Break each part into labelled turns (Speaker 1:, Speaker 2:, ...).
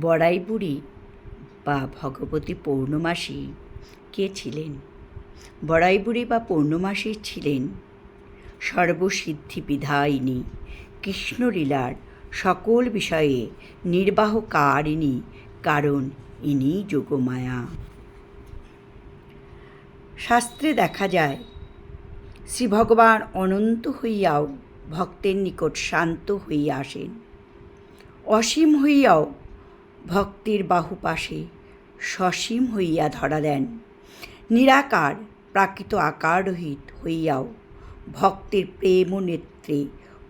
Speaker 1: বড়াই বুড়ি বা ভগবতী পৌর্ণমাসী কে ছিলেন? বড়াই বুড়ি বা পৌর্ণমাসী ছিলেন সর্বসিদ্ধি বিধায়িনী কৃষ্ণলীলার সকল বিষয়ে নির্বাহ নির্বাহকারিণী, কারণ ইনি যোগমায়া। শাস্ত্রে দেখা যায় শ্রী ভগবান অনন্ত হইয়াও ভক্তের নিকট শান্ত হইয়া আসেন। অসীম হইয়াও ভক্তির বাহুপাশে সসীম হইয়া ধরা দেন। নিরাকার প্রাকৃত আকাররহিত হইয়াও ভক্তের প্রেম ও নেত্রে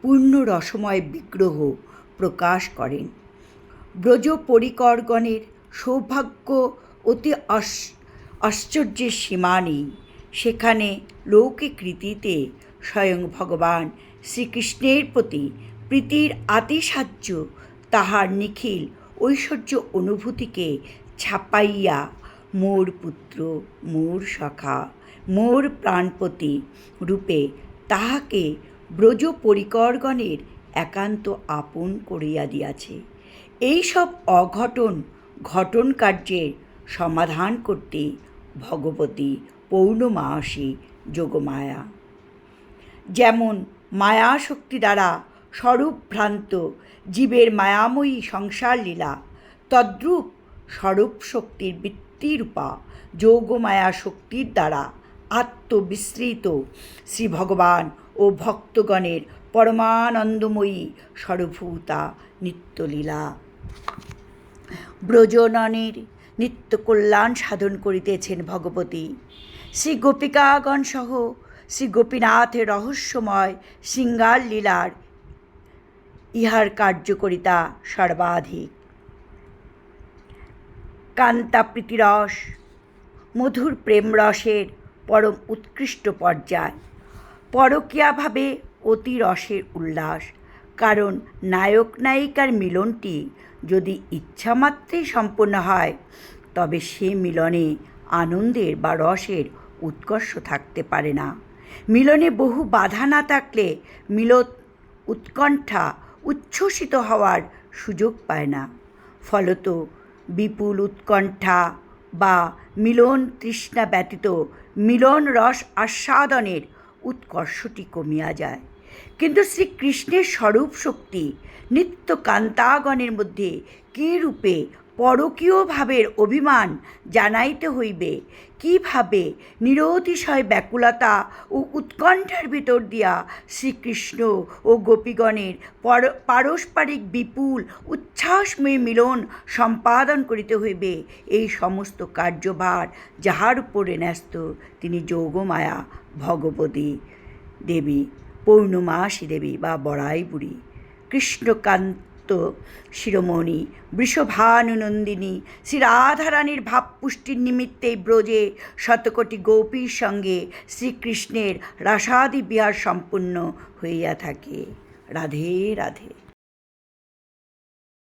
Speaker 1: পূর্ণ রসময় বিগ্রহ প্রকাশ করেন। ব্রজ পরিকরগণের সৌভাগ্য অতি আশ্চর্যের সীমা নেই। সেখানে লৌকিক রীতিতে স্বয়ং ভগবান শ্রীকৃষ্ণের প্রতি প্রীতির আতিসাহ্য তাহার নিখিল ঐশ্বর্য অনুভূতিকে ছাপাইয়া, মোর পুত্র, মোর সখা, মোর প্রাণপতি রূপে তাহাকে ব্রজ পরিকরগণের একান্ত আপন করিয়া দিয়াছে। এইসব অঘটন, ঘটন কার্যের সমাধান করতে ভগবতী পৌর্ণমাসী যোগমায়া। যেমন মায়া শক্তি দ্বারা স্বরূপভ্রান্ত, জীবের মায়াময়ী সংসার লীলা। তদ্রূপ স্বরূপ শক্তির বৃত্তিরূপা, যোগমায়া শক্তির দ্বারা আত্মবিস্মৃত। শ্রী ভগবান ও ভক্তগণের পরমানন্দময়ী সর্বভূতা নিত্যলীলা। ব্রজননের নিত্য কল্যাণ সাধন করিতেছেন ভগবতী। শ্রী গোপিকাগণ সহ শ্রী গোপীনাথের রহস্যময় শৃঙ্গার লীলার ইহার কার্যকরিতা সর্বাধিক। কান্তা প্রীতিরস মধুর প্রেমরসের পরম উৎকৃষ্ট পর্যায়। পরকীয়াভাবে অতি রসের উল্লাস, কারণ নায়ক নায়িকার মিলনটি যদি ইচ্ছামাত্রেই সম্পন্ন হয়, তবে সে মিলনে আনন্দের বা রসের উৎকর্ষ থাকতে পারে না। মিলনে বহু বাধা না থাকলে মিলন উৎকণ্ঠা উচ্ছ্বসিত হওয়ার সুযোগ পায় না। ফলত বিপুল উৎকণ্ঠা বা মিলন তৃষ্ণা ব্যতীত মিলন রস আস্বাদনের উৎকর্ষটি কমিয়া যায়। কিন্তু শ্রীকৃষ্ণের স্বরূপ শক্তি নিত্য কান্তাগণের মধ্যে কী রূপে পরকীয় ভাবের অভিমান জানাইতে হইবে। কীভাবে নিরতিশয় ব্যাকুলতা ও উৎকণ্ঠার ভিতর দিয়া শ্রীকৃষ্ণ ও গোপীগণের পর, পারস্পরিক বিপুল উচ্ছ্বাসময় মিলন সম্পাদন করিতে হইবে, এই সমস্ত কার্যভার যাহার উপরে ন্যস্ত, তিনি যোগমায়া ভগবতী দেবী, পৌর্ণমাসী দেবী বা বড়াই বুড়ি কৃষ্ণকান্ত শিরোমণি, বৃষভানুনন্দিনী শ্রী রাধারানীর ভাবপুষ্টির নিমিত্তে ব্রজে শতকোটি গোপীর সঙ্গে শ্রীকৃষ্ণের রাসাদি বিহার সম্পূর্ণ হইয়া থাকে। রাধে রাধে।